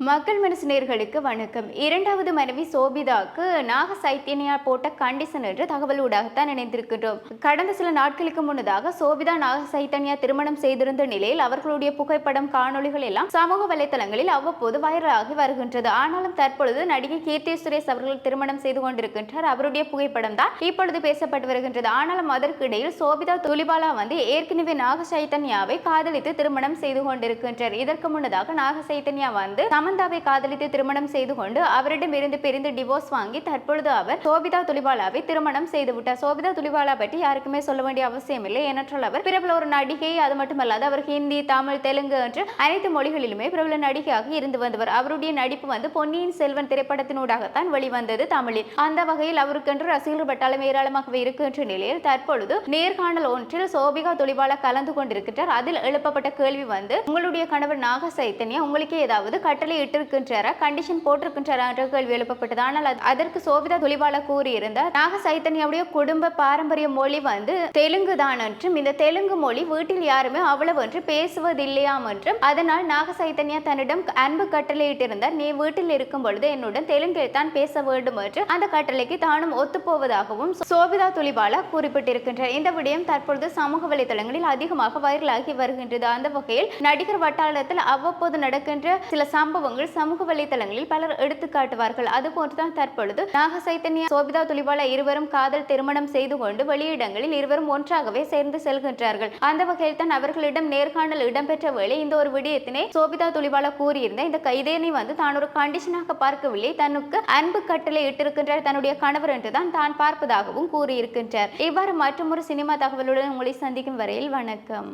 மக்கள் மனசு நேர்களுக்கு வணக்கம். இரண்டாவது மனைவி சோபிதாக்கு நாக சைத்தன்யா போட்ட கண்டிஷன் என்று தகவல் ஊடாகத்தான் நினைந்திருக்கின்றோம் கடந்த சில நாட்களுக்கு முன்னதாக சோபிதா நாக சைத்தன்யா திருமணம் செய்திருந்த நிலையில் அவர்களுடைய புகைப்படம் காணொளிகள் எல்லாம் சமூக வலைத்தளங்களில் அவ்வப்போது வைரலாகி வருகின்றது. ஆனாலும் தற்பொழுது நடிகை கீர்த்தி சுரேஷ் அவர்கள் திருமணம் செய்து கொண்டிருக்கின்றார். அவருடைய புகைப்படம் தான் இப்பொழுது பேசப்பட்டு வருகின்றது. ஆனாலும் அதற்கு இடையில் சோபிதா துலிபாலா வந்து ஏற்கனவே நாக சைத்தன்யாவை காதலித்து திருமணம் செய்து கொண்டிருக்கின்றார். இதற்கு முன்னதாக நாக சைத்தன்யா வந்து சமந்தாவை காதலித்து திருமணம் செய்து கொண்டு அவரிடம் இருந்து பிரிந்து டிவோர்ஸ் வாங்கி தற்பொழுது அவர் சோபிதா துலிபாலாவை திருமணம் செய்து விட்டார். சோபிதா துலிபாலா பற்றி யாருக்குமே சொல்ல வேண்டிய அவசியம் இல்லை. ஏனென்றால் அவர் பிரபல ஒரு நடிகை. அது மட்டுமல்லாது அவர் ஹிந்தி தமிழ் தெலுங்கு என்று அனைத்து மொழிகளிலுமே பிரபல நடிகையாக இருந்து வந்தவர். அவருடைய நடிப்பு வந்து பொன்னியின் செல்வன் திரைப்படத்தினூடாகத்தான் வெளிவந்தது தமிழில். அந்த வகையில் அவருக்கென்று ரசிகர்கள் பட்டாளம் ஏராளமாகவே இருக்கின்ற நிலையில் தற்பொழுது நேர்காணல் ஒன்றில் சோபிகா துலிபாலா கலந்து கொண்டிருக்கின்றார். அதில் எழுப்பப்பட்ட கேள்வி வந்து உங்களுடைய கணவர் நாக சைத்தன்யா உங்களுக்கே ஏதாவது கட்டளை இட்டிருக்கின்றாரா? கண்டிஷன் போட்டிருக்கின்றாரா என்ற கேள்வி எழுப்பப்பட்டது. ஆனால் அதற்கு சோபிதா துலிபாலா கூறியிருந்தார் நாக சைத்தன்யாவுடைய குடும்ப பாரம்பரிய மொழி வந்து தெலுங்கு தான் என்றும் இந்த தெலுங்கு மொழி வீட்டில் யாருமே அவ்வளவு என்று பேசுவதில்லையாம் என்றும் அதனால் நாக சைத்தன்யா தன்னிடம் அன்பு கட்டளையிட்டிருந்தார். நீ வீட்டில் இருக்கும் பொழுது என்னுடன் தெலுங்கில் தான் பேச வேண்டும் என்று அந்த கட்டளைக்கு தானும் ஒத்துப்போவதாகவும் சோபிதா துளிபாலா குறிப்பிட்டிருக்கின்றார். இந்த விடயம் தற்பொழுது சமூக வலைதளங்களில் அதிகமாக வைரலாகி வருகின்றது. அந்த வகையில் நடிகர் வட்டாரத்தில் அவ்வப்போது நடக்கின்ற சில சம்பவங்கள் சமூக வலைதளங்களில் பலர் எடுத்து காட்டுவார்கள். அதுபோன்றுதான் தற்பொழுது நாக சைத்தன்யா சோபிதா துலிபாலா இருவரும் காதல் திருமணம் செய்து கொண்டு வெளியிடங்களில் இருவரும் ஒன்றாகவே சேர்ந்து செல்கின்றார்கள். அந்த வகையில் தான் அவர்களிடம் நேர்காணல் இடம்பெற்ற வேளை இந்த ஒரு விடயத்தினை சோபிதா துலிபாலா கூறியிருந்த இந்த கைதேனை வந்து தான் ஒரு கண்டிஷனாக பார்க்கவில்லை. தனக்கு அன்பு கட்டளை இட்டிருக்கின்றார் தன்னுடைய கணவர் என்றுதான் தான் பார்ப்பதாகவும் கூறியிருக்கின்றார். இவ்வாறு மற்றொரு சினிமா தகவலுடன் உங்களை சந்திக்கும் வரையில் வணக்கம்.